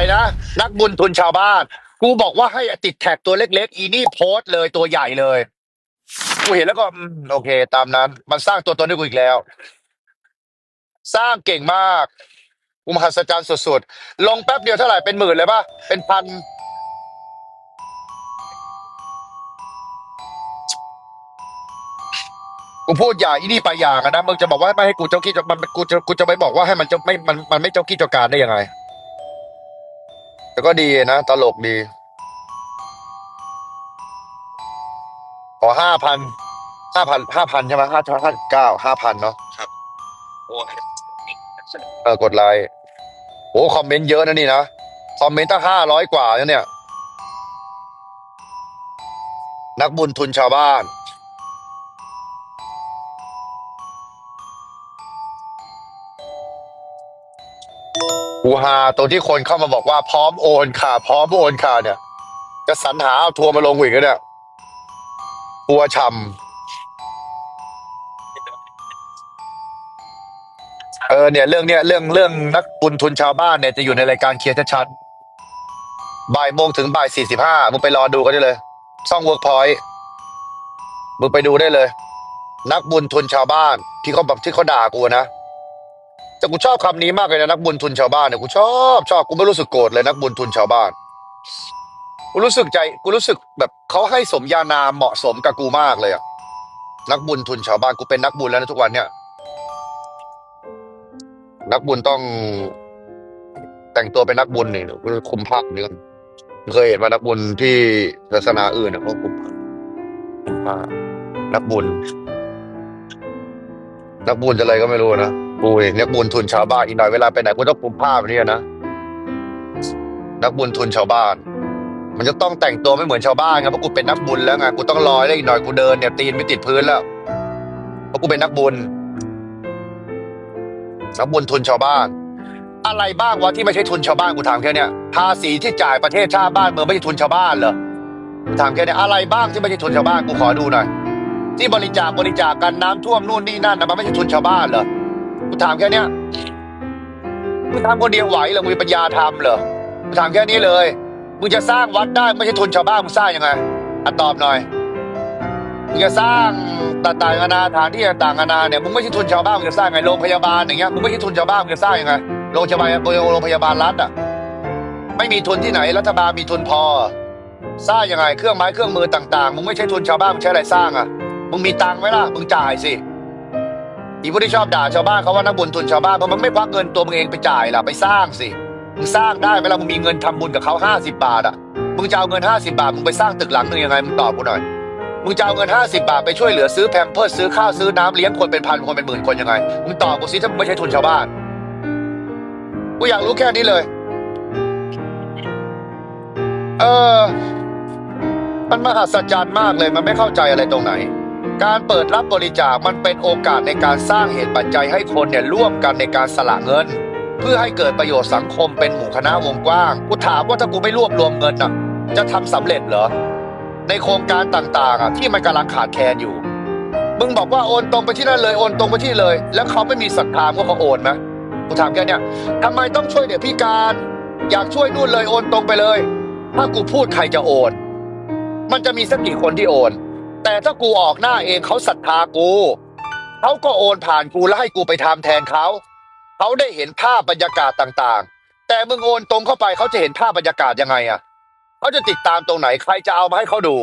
ไรนะ นักบุญทุนชาวบ้าน กูบอกว่าให้ติดแท็กตัวเล็ก ๆ อีนี่โพสต์เลยตัวใหญ่เลย กูเห็นแล้วก็อืมโอเค ตามนั้น มันสร้างตัวตนให้กูอีกแล้ว สร้างเก่งมากกูมหัศจรรย์สุดๆ ลงแป๊บเดียวเท่าไหร่เป็นหมื่นเลยปะเป็นพัน กูพูดอย่าอีนี่ไปอย่ากันนะ มึงจะบอกว่าไม่ให้กูเจ้าขี้เจ้ามันกูจะกูจะไม่บอกว่าให้มันจะไม่มันมันไม่เจ้าขี้เจ้าการได้ยังไง แต่ก็ดีนะ ตลกดี ขอห้าพันห้าพันห้าพันใช่ไหมห้าห้าเก้าห้าพันเนาะโอ้ยเออกดไลค์โอ้คอมเมนต์เยอะนะนี่นะคอมเมนต์ตั้งห้าร้อยกว่าแล้วเนี่ย นักบุญทุนชาวบ้าน กูฮาตรงที่คนเข้ามาบอกว่าพร้อมโอนค่ะ พร้อมโอนค่ะเนี่ย จะสรรหาเอาทัวร์มาลงอีกแล้วเนี่ยทัวร์ช่ำเออเนี่ย เรื่องเนี้ยเรื่องเรื่องนักบุญทุนชาวบ้านเนี่ยจะอยู่ในรายการเคลียร์ชัดๆบ่ายโมงถึงบ่ายสี่สิบห้ามึงไปรอดูกันได้เลย ช่องเวิร์กพอยต์มึงไปดูได้เลย นักบุญทุนชาวบ้านที่เขาแบบที่เขาด่ากูนะ แต่กูชอบคำนี้มากเลยนะนักบุญทุนชาวบ้านเนี่ยกูชอบชอบกูไม่รู้สึกโกรธเลยนักบุญทุนชาวบ้านกูรู้สึกใจกูรู้สึกแบบเขาให้สมญานามเหมาะสมกับกูมากเลยอะนักบุญทุนชาวบ้านกูเป็นนักบุญแล้วนะทุกวันเนี่ย นักบุญต้องแต่งตัวเป็นนักบุญนี่กูคุมภาพนี่ก่อนเคยเห็นว่านักบุญที่ศาสนาอื่นนะเขาคุมผ้าคุมผ้านักบุญ นักบุญจะอะไรก็ไม่รู้นะ กูเองนักบุญทุนชาวบ้านอีกหน่อยเวลาไปไหนกูต้องคุมผ้าแบบนี้นะนักบุญทุนชาวบ้าน มันจะต้องแต่งตัวไม่เหมือนชาวบ้านไงเพราะกูเป็นนักบุญแล้วไงกูต้องลอยแล้วอีกหน่อยกูเดินเนี่ยตีนไม่ติดพื้นแล้วเพราะกูเป็นนักบุญนักบุญทุนชาวบ้าน อะไรบ้างวะที่ไม่ใช่ทุนชาวบ้านกูถามแค่เนี้ยภาษีที่จ่ายประเทศชาติบ้านเมืองไม่ใช่ทุนชาวบ้านเหรอถามแค่เนี้ยอะไรบ้างที่ไม่ใช่ทุนชาวบ้านกูขอดูหน่อยที่บริจาคบริจาคกันน้ำท่วมนู่นนี่นั่นนะมันไม่ใช่ทุนชาวบ้านเหรอ กูถามแค่เนี้ยมึงทำคนเดียวไหวเหรอมึงมีปัญญาทำเหรอกูถามแค่นี้เลยมึงจะสร้างวัดได้ไม่ใช่ทุนชาวบ้านมึงสร้างยังไงอะตอบหน่อยมึงจะสร้างต่างๆนานาฐานที่ต่างๆนานาเนี่ยมึงไม่ใช่ทุนชาวบ้านมึงจะสร้างไงโรงพยาบาลอย่างเงี้ยมึงไม่ใช่ทุนชาวบ้านมึงจะสร้างยังไงโรงพยาบาลโรงพยาบาลรัฐอะไม่มีทุนที่ไหนรัฐบาลมีทุนพอ สร้างยังไงเครื่องไม้เครื่องมือต่างๆมึงไม่ใช่ทุนชาวบ้านมึงใช้อะไรสร้างอะมึงมีตังค์ไหมล่ะมึงจ่ายสิ อีพวกที่ชอบด่าชาวบ้านเขาว่านักบุญทุนชาวบ้านเพราะมันไม่ควักเงินตัวมึงเองไปจ่ายล่ะไปสร้างสิมึงสร้างได้ไหมล่ะมึงมีเงินทำบุญกับเขาห้าสิบาทอะมึงจะเอาเงินห้าสิบาทมึงไปสร้างตึกหลังหนึ่งยังไงมึงตอบกูหน่อยมึงจะเอาเงินห้าสิบาทไปช่วยเหลือซื้อแพมเพิร์สซื้อข้าวซื้อน้ำเลี้ยงคนเป็นพันคนเป็นหมื่นคนยังไงมึงตอบกูสิถ้ามึงไม่ใช่ทุนชาวบ้านกูอยากรู้แค่นี้เลย เออมันมหัศจรรย์มากเลยมันไม่เข้าใจอะไรตรงไหน การเปิดรับบริจาคมันเป็นโอกาสในการสร้างเหตุปัจจัยให้คนเนี่ยร่วมกันในการสละเงิน เพื่อให้เกิดประโยชน์สังคมเป็นหมู่คณะวงกว้างกูถามว่าถ้ากูไม่รวบรวมเงินน่ะจะทำสำเร็จเหรอในโครงการต่างๆอะที่มันกำลังขาดแคลนอยู่มึงบอกว่าโอนตรงไปที่นั่นเลยโอนตรงไปที่เลย แล้วเขาไม่มีศรัทธาว่าเขาโอนไหมกูถามแค่เนี้ยทำไมต้องช่วยเด็กพิการ อยากช่วยนู่นเลยโอนตรงไปเลย ถ้ากูพูดใครจะโอน มันจะมีสักกี่คนที่โอน แต่ถ้ากูออกหน้าเองเขาศรัทธากูเขาก็โอนผ่านกูแล้วให้กูไปทำแทนเขาเขาได้เห็นภาพบรรยากาศต่างๆ แต่มึงโอนตรงเข้าไปเขาจะเห็นภาพบรรยากาศยังไงอะเขาจะติดตามตรงไหนใครจะเอามาให้เขาดู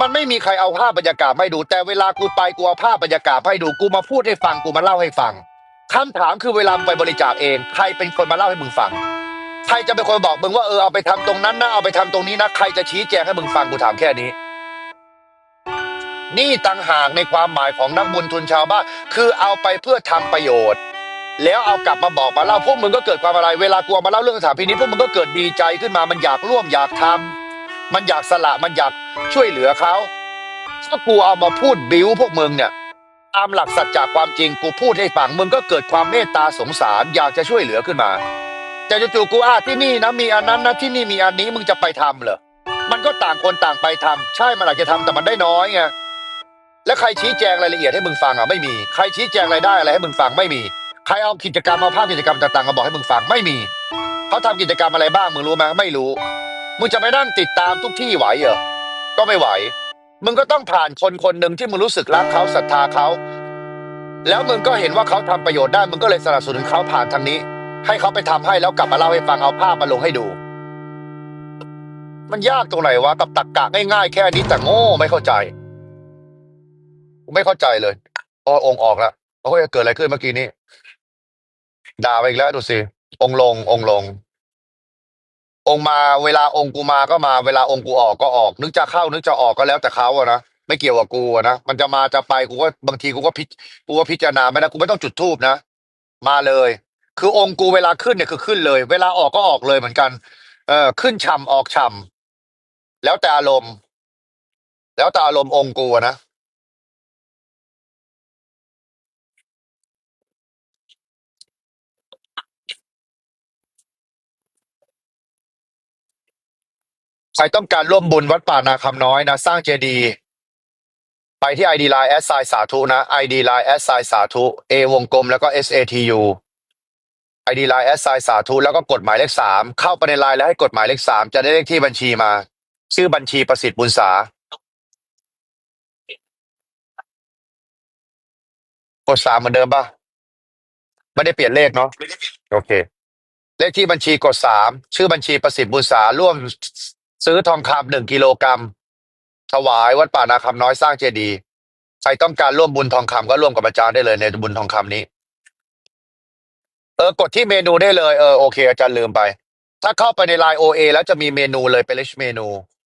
มันไม่มีใครเอาภาพบรรยากาศให้ดู แต่เวลากูไปกูเอาภาพบรรยากาศให้ดูกูมาพูดให้ฟังกูมาเล่าให้ฟังคำถามคือเวลาไปบริจาคเองใครเป็นคนมาเล่าให้มึงฟังใครจะเป็นคนบอกมึงว่าเออเอาไปทำตรงนั้นนะเอาไปทำตรงนี้นะใครจะชี้แจงให้มึงฟังกูถามแค่นี้ นี่ต่างหากในความหมายของนักบุญทุนชาวบ้านคือเอาไปเพื่อทำประโยชน์ แล้วเอากลับมาบอกมาเล่าพวกมึงก็เกิดความอะไรเวลากลัวมาเล่าเรื่องสถานพินิจพวกมึงก็เกิดดีใจขึ้นมามันอยากร่วมอยากทำมันอยากสละมันอยากช่วยเหลือเขาถ้ากูเอามาพูดบิ้วพวกมึงเนี่ยตามหลักสัจจะความจริงกูพูดให้ฟังมึงก็เกิดความเมตตาสงสารอยากจะช่วยเหลือขึ้นมาแต่จู่ๆกูอะที่นี่นะมีอันนั้นนะที่นี่มีอันนี้มึงจะไปทำเหรอมันก็ต่างคนต่างไปทำใช่มันอาจจะทำแต่มันได้น้อยไง แล้วใครชี้แจงรายละเอียดให้มึงฟังอะไม่มี ใครชี้แจงรายได้อะไรให้มึงฟังไม่มี ใครเอากิจกรรมเอาภาพกิจกรรมต่างๆมาบอกให้มึงฟังไม่มี เขาทำกิจกรรมอะไรบ้างมึงรู้ไหมไม่รู้ มึงจะไปนั่งติดตามทุกที่ไหวเหรอ ก็ไม่ไหว มึงก็ต้องผ่านคนคนหนึ่งที่มึงรู้สึกรักเขาศรัทธาเขา แล้วมึงก็เห็นว่าเขาทำประโยชน์ได้ มึงก็เลยสนับสนุนเขาผ่านทางนี้ ให้เขาไปทำให้แล้วกลับมาเล่าให้ฟังเอาภาพมาลงให้ดู มันยากตรงไหนวะกับตักกะง่ายๆแค่นี้แต่โง่ไม่เข้าใจ ไม่เข้าใจเลยอ๋อองค์ออกแล้วโอ้ยเกิดอะไรขึ้นเมื่อกี้นี้ ด่าไปอีกแล้วดูสิ องค์ลง องค์ลง องค์มาเวลาองค์กูมาก็มาเวลาองค์กูออกก็ออก นึกจะเข้านึกจะออกก็แล้วแต่เขาอะนะไม่เกี่ยวกับกูอะนะมันจะมาจะไปกูก็บางทีกูก็พิจกูก็พิจารณาไม่ได้กูไม่ต้องจุดทูบนะมาเลย คือองค์กูเวลาขึ้นเนี่ยคือขึ้นเลย เวลาออกก็ออกเลยเหมือนกัน เออขึ้นฉ่ำออกฉ่ำแล้วแต่อารมณ์ แล้วแต่อารมณ์องค์กูอะนะ ใครต้องการร่วมบุญวัดป่านาคำน้อยนะ สร้างเจดีย์ไปที่ ID Line แอสไซสาธุนะ ID Line แอสไซสาธุ A วงกลมแล้วก็ SATU ID Line แอสไซสาธุแล้วก็กดหมายเลขสามเข้าไปในไลน์แล้วให้กดหมายเลขสามจะได้เลขที่บัญชีมา ชื่อบัญชีประสิทธิ์บุญษากดสามเหมือนเดิมป่ะ ไม่ได้เปลี่ยนเลขเนาะไม่ได้โอเค เลขที่บัญชีกดสามชื่อบัญชีประสิทธิ์บุญษาร่วม ซื้อทองคำหนึ่งกิโลกรัม ถวายวัดป่านาคำน้อยสร้างเจดีย์ใครต้องการร่วมบุญทองคำก็ร่วมกับอาจารย์ได้เลยในบุญทองคำนี้ เออกดที่เมนูได้เลยเออโอเค อาจารย์ลืมไป ถ้าเข้าไปในไลน์โอเอแล้วจะมีเมนูเลยเป็นลิชเมนู